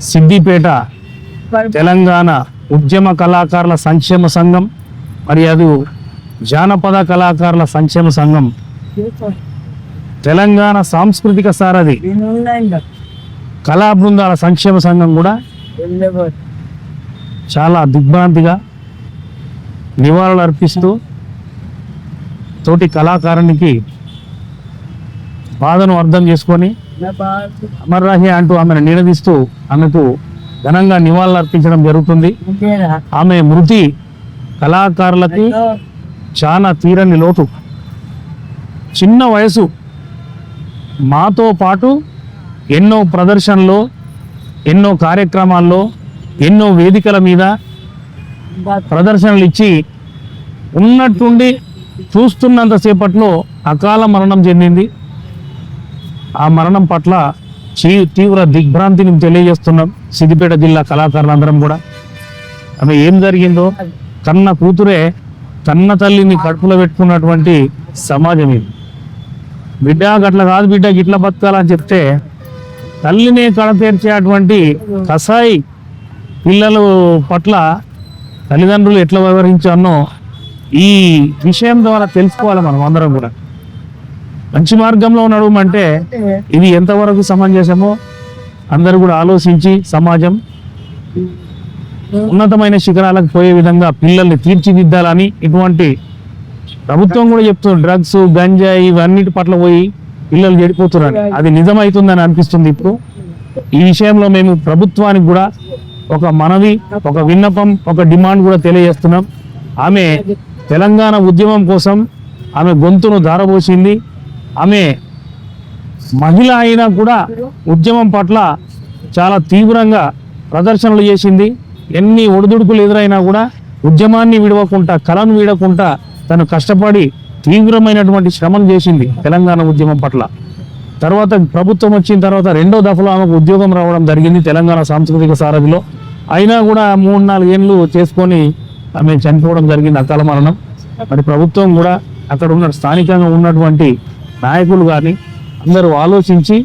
సిద్దిపేట తెలంగాణ ఉద్యమ కళాకారుల సంక్షేమ సంఘం మరియు జానపద కళాకారుల సంక్షేమ సంఘం. తెలంగాణ సాంస్కృతిక సారథి కళా బృందాల సంక్షేమ సంఘం కూడా చాలా దిగ్భ్రాంతిగా నివాళులు అర్పిస్తూ తోటి కళాకారునికి బాధను అర్థం చేసుకొని అమర్రాహి అంటూ ఆమెను నిలదీస్తూ ఆమెకు ఘనంగా నివాళులు అర్పించడం జరుగుతుంది. ఆమె మృతి కళాకారులకు చాలా తీరని లోటు. చిన్న వయసు. మాతో పాటు ఎన్నో ప్రదర్శనలో ఎన్నో కార్యక్రమాల్లో ఎన్నో వేదికల మీద ప్రదర్శనలు ఇచ్చి ఉన్నట్టుండి చూస్తున్నంతసేపట్లో అకాల మరణం చెందింది. ఆ మరణం పట్ల చీ తీవ్ర దిగ్భ్రాంతిని తెలియజేస్తున్నాం సిద్దిపేట జిల్లా కళాకారులందరం కూడా. ఆమె ఏం జరిగిందో కన్న కూతురే కన్న తల్లిని కడుపులో పెట్టుకున్నటువంటి సమాజం ఇది. బిడ్డ గట్ల కాదు బిడ్డ గిట్ల బతకాలని చెప్తే తల్లిని కడతీర్చేటువంటి కసాయి పిల్లల పట్ల తల్లిదండ్రులు ఎట్లా వ్యవహరించానో ఈ విషయం ద్వారా తెలుసుకోవాలి మనం అందరం కూడా. మంచి మార్గంలో నడవమంటే ఇది ఎంతవరకు సమంజసమో అందరూ కూడా ఆలోచించి సమాజం ఉన్నతమైన శిఖరాలకు పోయే విధంగా పిల్లల్ని తీర్చిదిద్దాలని ఇటువంటి ప్రభుత్వం కూడా చెప్తుంది. డ్రగ్స్ గంజాయి ఇవన్నిటి పట్ల పోయి పిల్లలు చెడిపోతున్నారు. అది నిజమవుతుందని అనిపిస్తుంది ఇప్పుడు. ఈ విషయంలో మేము ప్రభుత్వానికి కూడా ఒక మనవి ఒక విన్నపం ఒక డిమాండ్ కూడా తెలియజేస్తున్నాం. ఆమె తెలంగాణ ఉద్యమం కోసం ఆమె గొంతును ధారపోసింది ఆమె మహిళ అయినా కూడా ఉద్యమం పట్ల చాలా తీవ్రంగా ప్రదర్శనలు చేసింది. ఎన్ని ఒడిదుడుకులు ఎదురైనా కూడా ఉద్యమాన్ని విడవకుండా కళను వీడకుండా తను కష్టపడి తీవ్రమైనటువంటి శ్రమను చేసింది తెలంగాణ ఉద్యమం పట్ల. తర్వాత ప్రభుత్వం వచ్చిన తర్వాత రెండో దఫలో ఆమెకు ఉద్యోగం రావడం జరిగింది తెలంగాణ సాంస్కృతిక సారథిలో. అయినా కూడా మూడు నాలుగు ఏళ్ళు చేసుకొని ఆమె చనిపోవడం జరిగింది అకాల మరణం. మరి ప్రభుత్వం కూడా అక్కడ ఉన్న స్థానికంగా ఉన్నటువంటి నాయకులు కానీ అందరూ ఆలోచించి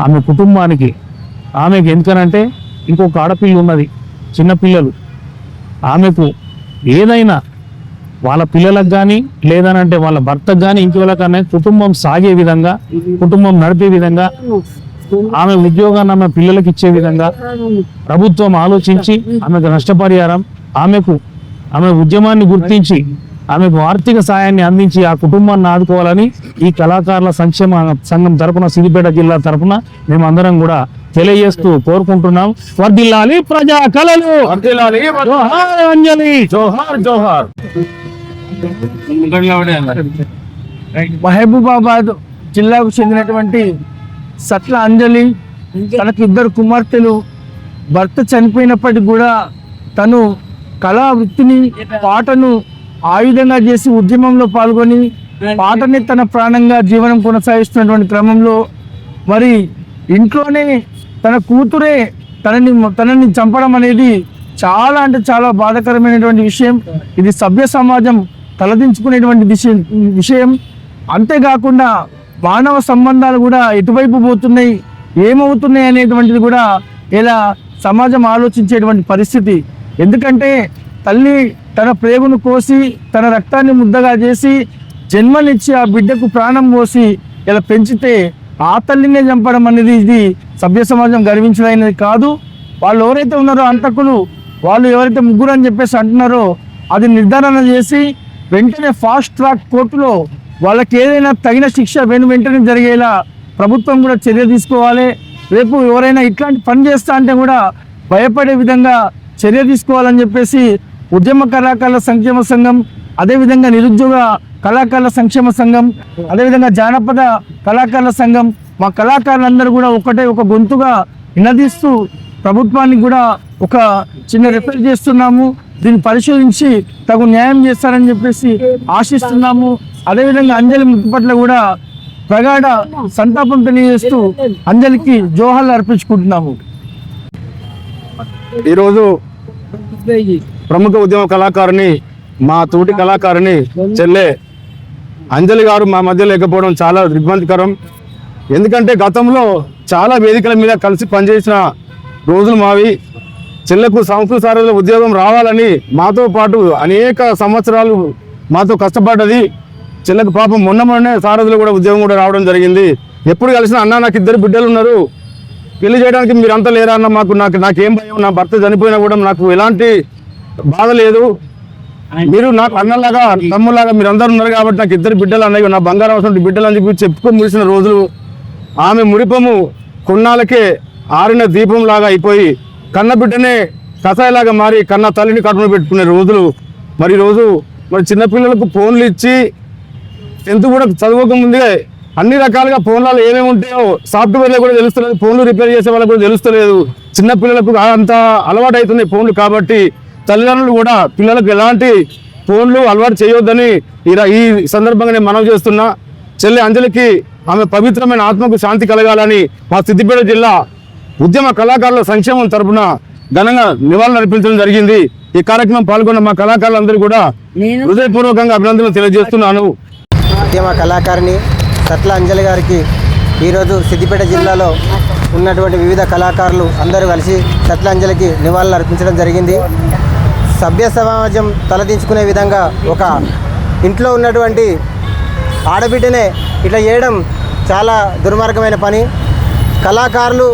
ఆమె కుటుంబానికి ఆమెకు ఎందుకనంటే ఇంకొక ఆడపిల్ల ఉన్నది చిన్నపిల్లలు ఆమెకు ఏదైనా వాళ్ళ పిల్లలకు కానీ లేదనంటే వాళ్ళ భర్తకు కానీ ఇంకెవరికన్నా కుటుంబం సాగే విధంగా కుటుంబం నడిపే విధంగా ఆమె ఉద్యోగాన్ని ఆమె పిల్లలకు ఇచ్చే విధంగా ప్రభుత్వం ఆలోచించి ఆమెకు నష్టపరిహారం ఆమెకు ఆమె ఉద్యమాన్ని గుర్తించి ఆమెకు ఆర్థిక సాయాన్ని అందించి ఆ కుటుంబాన్ని ఆదుకోవాలని ఈ కళాకారుల సంక్షేమ సంఘం తరపున సిద్దిపేట జిల్లా తరపున మేమందరం కూడా తెలియజేస్తూ కోరుకుంటున్నాం. వర్దిల్లాలి ప్రజా కళలు. జోహార్ అంజలి. జోహార్ జోహార్. మహబూబాబాద్ జిల్లాకు చెందినటువంటి సట్ల అంజలి తనకు ఇద్దరు కుమార్తెలు. భర్త చనిపోయినప్పటికి కూడా తను కళా వృత్తిని పాటను ఆయుధంగా చేసి ఉద్యమంలో పాల్గొని పాటని తన ప్రాణంగా జీవనం కొనసాగిస్తున్నటువంటి క్రమంలో మరి ఇంట్లోనే తన కూతురే తనని తనని చంపడం అనేది చాలా అంటే చాలా బాధాకరమైనటువంటి విషయం. ఇది సభ్య సమాజం తలదించుకునేటువంటి విషయం విషయం. అంతేకాకుండా మానవ సంబంధాలు కూడా ఎటువైపు పోతున్నాయి ఏమవుతున్నాయి అనేటువంటిది కూడా ఇలా సమాజం ఆలోచించేటువంటి పరిస్థితి. ఎందుకంటే తల్లి తన ప్రేమను కోసి తన రక్తాన్ని ముద్దగా చేసి జన్మనిచ్చి ఆ బిడ్డకు ప్రాణం పోసి ఇలా పెంచితే ఆ తల్లినే చంపడం అనేది ఇది సభ్య సమాజం గర్వించదైనది కాదు. వాళ్ళు ఎవరైతే ఉన్నారో అంతకులు వాళ్ళు ఎవరైతే ముగ్గురు అని చెప్పేసి అంటున్నారో అది నిర్ధారణ చేసి వెంటనే ఫాస్ట్ ట్రాక్ కోర్టులో వాళ్ళకి ఏదైనా తగిన శిక్ష వెను వెంటనే జరిగేలా ప్రభుత్వం కూడా చర్య తీసుకోవాలి. రేపు ఎవరైనా ఇట్లాంటి పని చేస్తా అంటే కూడా భయపడే విధంగా చర్య తీసుకోవాలని చెప్పేసి ఉద్యమ కళాకారుల సంక్షేమ సంఘం అదేవిధంగా నిరుద్యోగ కళాకారుల సంక్షేమ సంఘం అదేవిధంగా జానపద కళాకారుల సంఘం. మా కళాకారులందరూ కూడా ఒకటే ఒక గొంతుగా నినదీస్తూ ప్రభుత్వానికి కూడా ఒక చిన్న రిఫర్ చేస్తున్నాము. దీన్ని పరిశోధించి తగు న్యాయం చేస్తారని చెప్పేసి ఆశిస్తున్నాము. అదేవిధంగా అంజలి మృతి పట్ల కూడా ప్రగాఢ సంతాపం తెలియజేస్తూ అంజలికి జోహార్లు అర్పించుకుంటున్నాము. ఈరోజు ప్రముఖ ఉద్యమ కళాకారుని మా తోటి కళాకారుని చెల్లె అంజలి గారు మా మధ్య లేకపోవడం చాలా దిగ్బంతికరం ఎందుకంటే గతంలో చాలా వేదికల మీద కలిసి పనిచేసిన రోజులు మావి. చెల్లెకు సంస్కృత సారథుల ఉద్యోగం రావాలని మాతో పాటు అనేక సంవత్సరాలు మాతో కష్టపడ్డది. చెల్లెకు పాపం మొన్న మొన్నే సారథులు కూడా ఉద్యోగం కూడా రావడం జరిగింది. ఎప్పుడు కలిసిన అన్న నాకు ఇద్దరు బిడ్డలు ఉన్నారు. పెళ్ళి చేయడానికి మీరంతా లేరా అన్న మాకు నాకు నాకేం భయం నా భర్త చనిపోయినా కూడా నాకు ఎలాంటి బాధ లేదు. మీరు నాకు అన్నలాగా తమ్ములాగా మీరు అందరు ఉన్నారు కాబట్టి నాకు ఇద్దరు బిడ్డలు అన్నయ్య నా బంగారం అవసరం బిడ్డలు అని చెప్పి చెప్పుకొని ముడిసిన రోజులు. ఆమె మురిపము కొన్నాళ్ళకే ఆరిన దీపంలాగా అయిపోయి కన్న బిడ్డనే కషాయలాగా మారి కన్న తల్లిని కడుపున పెట్టుకునే రోజులు. మరి రోజు మరి చిన్నపిల్లలకు ఫోన్లు ఇచ్చి టెన్త్ కూడా చదువుక ముందే అన్ని రకాలుగా ఫోన్లలో ఏమేమి ఉంటాయో సాఫ్ట్వేర్లో కూడా తెలుస్తలేదు ఫోన్లు రిపేర్ చేసే వాళ్ళకి కూడా తెలుస్తలేదు. చిన్నపిల్లలకు అంత అలవాటు అవుతున్నాయి ఫోన్లు కాబట్టి. తల్లిదండ్రులు కూడా పిల్లలకు ఎలాంటి ఫోన్లు అలవాటు చేయొద్దని ఈ సందర్భంగా నేను మనవి చేస్తున్నా. చెల్లి అంజలికి ఆమె పవిత్రమైన ఆత్మకు శాంతి కలగాలని మా సిద్దిపేట జిల్లా ఉద్యమ కళాకారుల సంక్షేమం తరపున ఘనంగా నివాళులు అర్పించడం జరిగింది. ఈ కార్యక్రమం పాల్గొన్న మా కళాకారులందరూ కూడా హృదయపూర్వకంగా అభినందనలు తెలియజేస్తున్నాను. ఉద్యమ కళాకారిణి సట్ల అంజలి గారికి ఈరోజు సిద్దిపేట జిల్లాలో ఉన్నటువంటి వివిధ కళాకారులు అందరూ కలిసి సట్ల అంజలికి నివాళులు అర్పించడం జరిగింది. సభ్య సమాజం తలదించుకునే విధంగా ఒక ఇంట్లో ఉన్నటువంటి ఆడబిడ్డనే ఇట్లా చేయడం చాలా దుర్మార్గమైన పని. కళాకారులు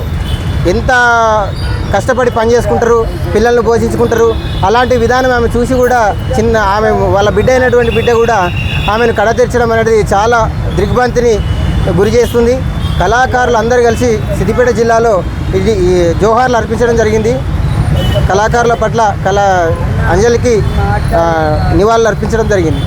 ఎంత కష్టపడి పని చేసుకుంటారు పిల్లల్ని పోషించుకుంటారు అలాంటి విధానం ఆమె చూసి కూడా చిన్న ఆమె వాళ్ళ బిడ్డ అయినటువంటి బిడ్డ కూడా ఆమెను కడతీర్చడం అనేది చాలా దిగ్భ్రాంతిని గురి చేస్తుంది. కళాకారులు అందరూ కలిసి సిద్దిపేట జిల్లాలో ఇది ఈ జోహార్లు అర్పించడం జరిగింది. కళాకారుల పట్ల కళా అంజలికి నివాళులు అర్పించడం జరిగింది.